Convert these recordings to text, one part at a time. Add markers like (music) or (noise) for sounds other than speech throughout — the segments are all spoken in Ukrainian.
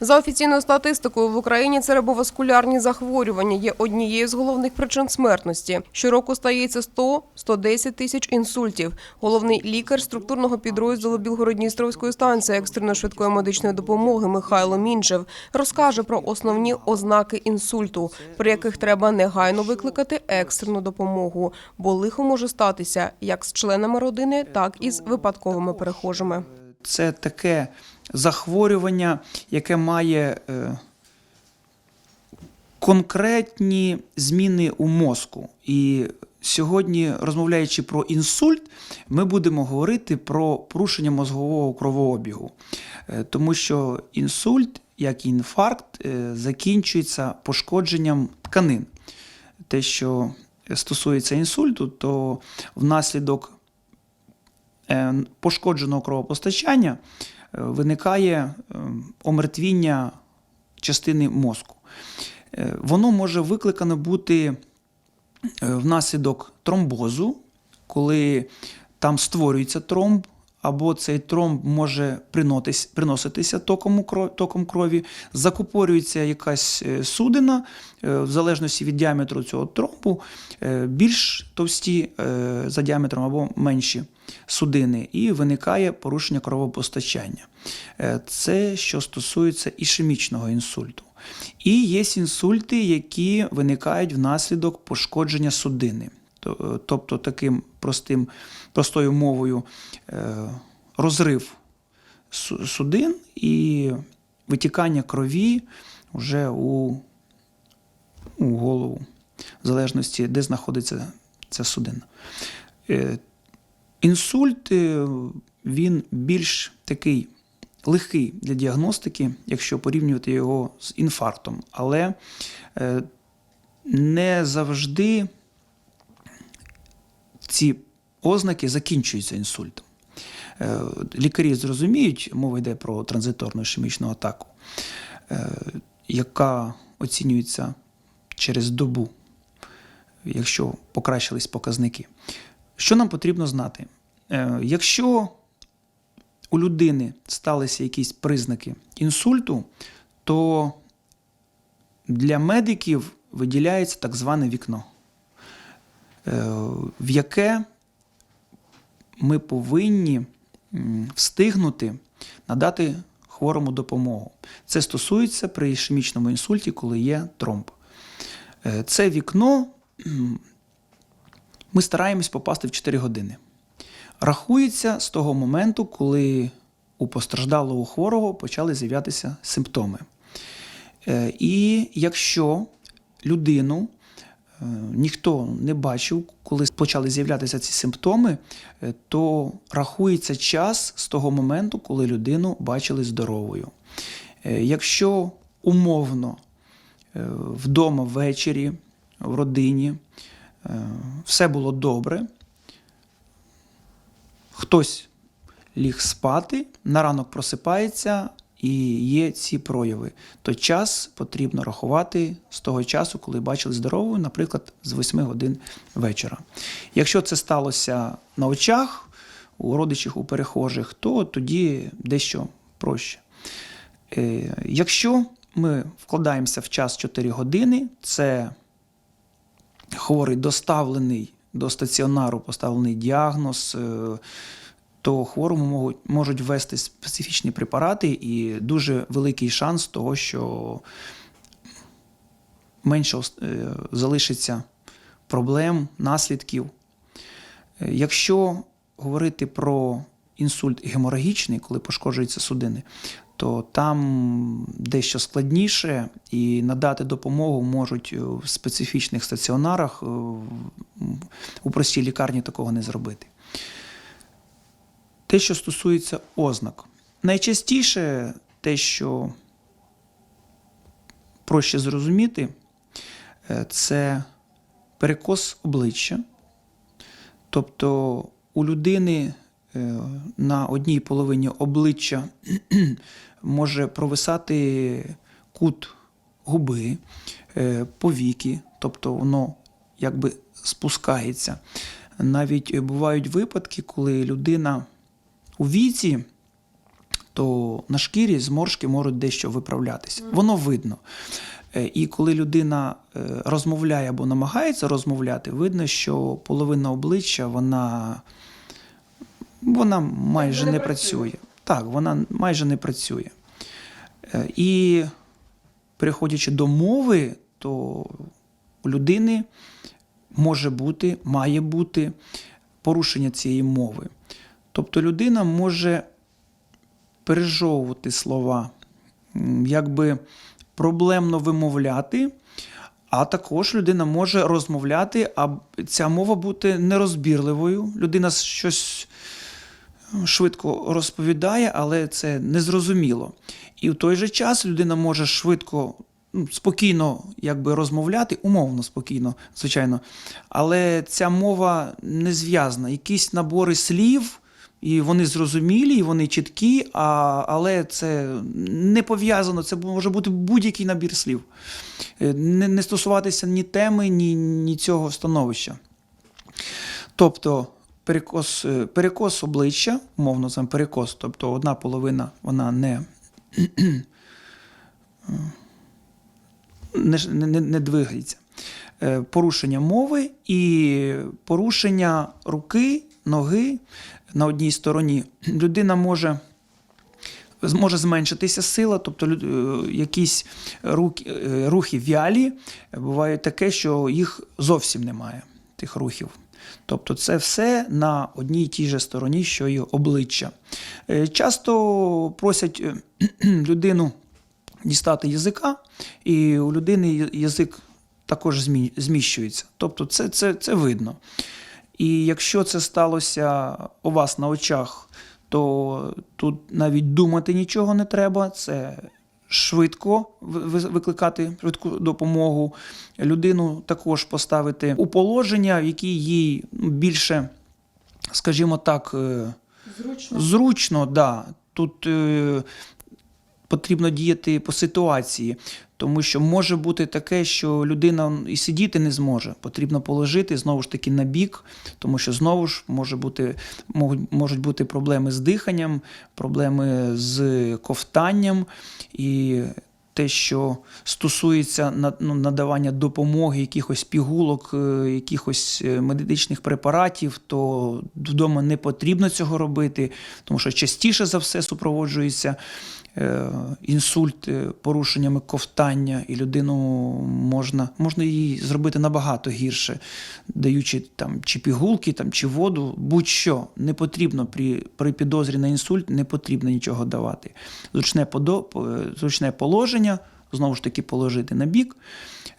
За офіційною статистикою в Україні цереброваскулярні захворювання є однією з головних причин смертності. Щороку стається 100-110 тисяч інсультів. Головний лікар структурного підрозділу Білгородністровської станції екстреної швидкої медичної допомоги Михайло Мінчев розкаже про основні ознаки інсульту, при яких треба негайно викликати екстрену допомогу, бо лихо може статися як з членами родини, так і з випадковими перехожими. Це таке захворювання, яке має е, конкретні зміни у мозку. І сьогодні, розмовляючи про інсульт, ми будемо говорити про порушення мозгового кровообігу. Е, Тому що інсульт, як і інфаркт, е, закінчується пошкодженням тканин. Те, що стосується інсульту, то внаслідок пошкодженого кровопостачання е, виникає е, омертвіння частини мозку. Е, Воно може викликано бути е, внаслідок тромбозу, коли там створюється тромб, або цей тромб може приноситися током, крові, закупорюється якась е, судина, е, в залежності від діаметру цього тромбу, е, більш товсті е, за діаметром або менші судини, і виникає порушення кровопостачання. Е, Це що стосується ішемічного інсульту. І є інсульти, які виникають внаслідок пошкодження судини. Е, Тобто таким простим, простою мовою е, розрив судин і витікання крові вже у, у голову, в залежності, де знаходиться ця судина. Інсульт е, він більш такий легкий для діагностики, якщо порівнювати його з інфарктом, але е, не завжди ці ознаки закінчуються інсультом. Е, Лікарі зрозуміють, мова йде про транзиторну ішемічну атаку, яка оцінюється через добу, якщо покращились показники. Що нам потрібно знати? Е, Якщо у людини сталися якісь признаки інсульту, то для медиків виділяється так зване вікно, е, в яке ми повинні встигнути надати хворому допомогу. Це стосується при ішемічному інсульті, коли є тромб. Е, Це вікно ми стараємось попасти в 4 години. Рахується з того моменту, коли у постраждалого хворого почали з'являтися симптоми. Е, І якщо людину е, ніхто не бачив, коли почали з'являтися ці симптоми, е, то рахується час з того моменту, коли людину бачили здоровою. Якщо умовно вдома ввечері, в родині все було добре, хтось ліг спати, на ранок просипається і є ці прояви. То час потрібно рахувати з того часу, коли бачили здоровою, наприклад, з 8 годин вечора. Якщо це сталося на очах у родичів, у перехожих, то тоді дещо проще. Е, Якщо ми вкладаємося в час 4 години, це хворий доставлений до стаціонару, поставлений діагноз, е, то хворому можуть, можуть ввести специфічні препарати і дуже великий шанс того, що менше е, залишиться проблем, наслідків. Е, Якщо говорити про інсульт геморагічний, коли пошкоджуються судини, то там дещо складніше і надати допомогу можуть е, в специфічних стаціонарах. е, У простій лікарні такого не зробити. Те, що стосується ознак. Найчастіше те, що проще зрозуміти, е, це перекос обличчя. Тобто у людини на одній половині обличчя (clears throat) може провисати кут губи, е, повіки, тобто воно якби спускається. Навіть бувають випадки, коли людина у віці, то на шкірі зморшки можуть дещо виправлятися. Воно видно. Е, І коли людина е, розмовляє або намагається розмовляти, видно, що половина обличчя вона, вона майже не працює. Так, вона майже не працює. Е, І переходячи до мови, то у людини може бути, має бути порушення цієї мови. Тобто людина може пережовувати слова, якби проблемно вимовляти, а також людина може розмовляти, а ця мова бути нерозбірливою. Людина щось швидко розповідає, але це незрозуміло. І в той же час людина може швидко, ну, спокійно якби розмовляти, умовно спокійно, звичайно. Але ця мова не зв'язана. Якісь набори слів, і вони зрозумілі, і вони чіткі, а, але це не пов'язано, це може бути будь-який набір слів. Е, Не, не стосуватися ні теми, ні, ні цього становища. Тобто перекос, е, перекос обличчя, умовно сам перекос, тобто одна половина вона не, не, не, не двигається. Е, Порушення мови і порушення руки, ноги на одній стороні. Людина може може зменшитися сила, тобто е, якісь руки, е, рухи вялі. Буває таке, що їх зовсім немає, тих рухів. Тобто це все на одній і тій же стороні, що й обличчя. Е, Часто просять е, людину дістати язика, і у людини язик також зміщується. Тобто це, це, це видно. І якщо це сталося у вас на очах, то тут навіть думати нічого не треба. Це швидко ви- ви- викликати швидку допомогу. Людину також поставити у положення, в якій їй ну, більше, скажімо так, е, Зручно. Зручно, да. Тут е, потрібно діяти по ситуації, тому що може бути таке, що людина і сидіти не зможе. Потрібно положити знову ж таки на бік, тому що знову ж може бути, можуть, можуть бути проблеми з диханням, проблеми з ковтанням і. Те, що стосується ну, надавання допомоги, якихось пігулок, е, якихось е, медичних препаратів, то вдома не потрібно цього робити, тому що частіше за все супроводжується інсульт е, порушеннями ковтання, і людину можна, можна їй зробити набагато гірше, даючи там чи пігулки, там, чи воду, будь-що не потрібно при, при підозрі на інсульт, не потрібно нічого давати. Зручне, подо, зручне положення, знову ж таки, положити на бік,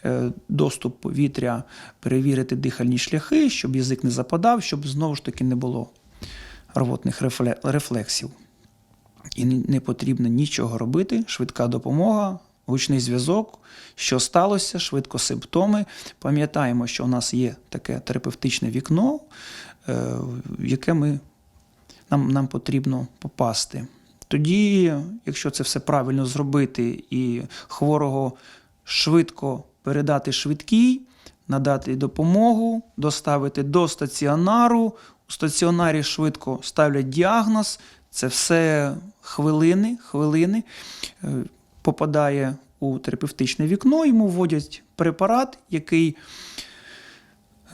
е, доступ повітря, перевірити дихальні шляхи, щоб язик не западав, щоб знову ж таки не було рвотних рефле- рефлексів. І не потрібно нічого робити. Швидка допомога, гучний зв'язок, що сталося, швидко симптоми. Пам'ятаємо, що у нас є таке терапевтичне вікно, е, в яке ми, нам, нам потрібно попасти. Тоді, якщо це все правильно зробити і хворого швидко передати швидкій, надати допомогу, доставити до стаціонару, у стаціонарі швидко ставлять діагноз, це все хвилини, хвилини е, попадає у терапевтичне вікно, йому вводять препарат, який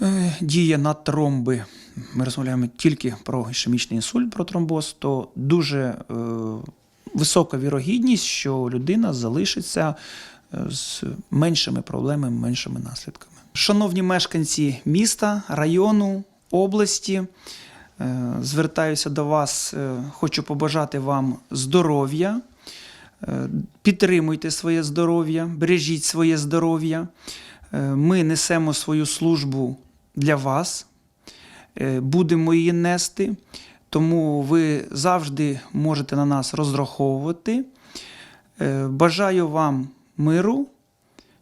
е, діє на тромби. Ми розмовляємо тільки про ішемічний інсульт, про тромбоз, то дуже е, висока вірогідність, що людина залишиться з меншими проблемами, меншими наслідками. Шановні мешканці міста, району, області, звертаюся до вас, е, хочу побажати вам здоров'я. Е, Підтримуйте своє здоров'я, бережіть своє здоров'я. Е, Ми несемо свою службу для вас, е, будемо її нести, тому ви завжди можете на нас розраховувати. Е, Бажаю вам миру,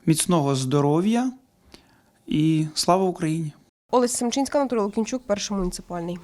міцного здоров'я і слава Україні! Олесь Семчинська, Анатолій Лукінчук, перший муніципальний.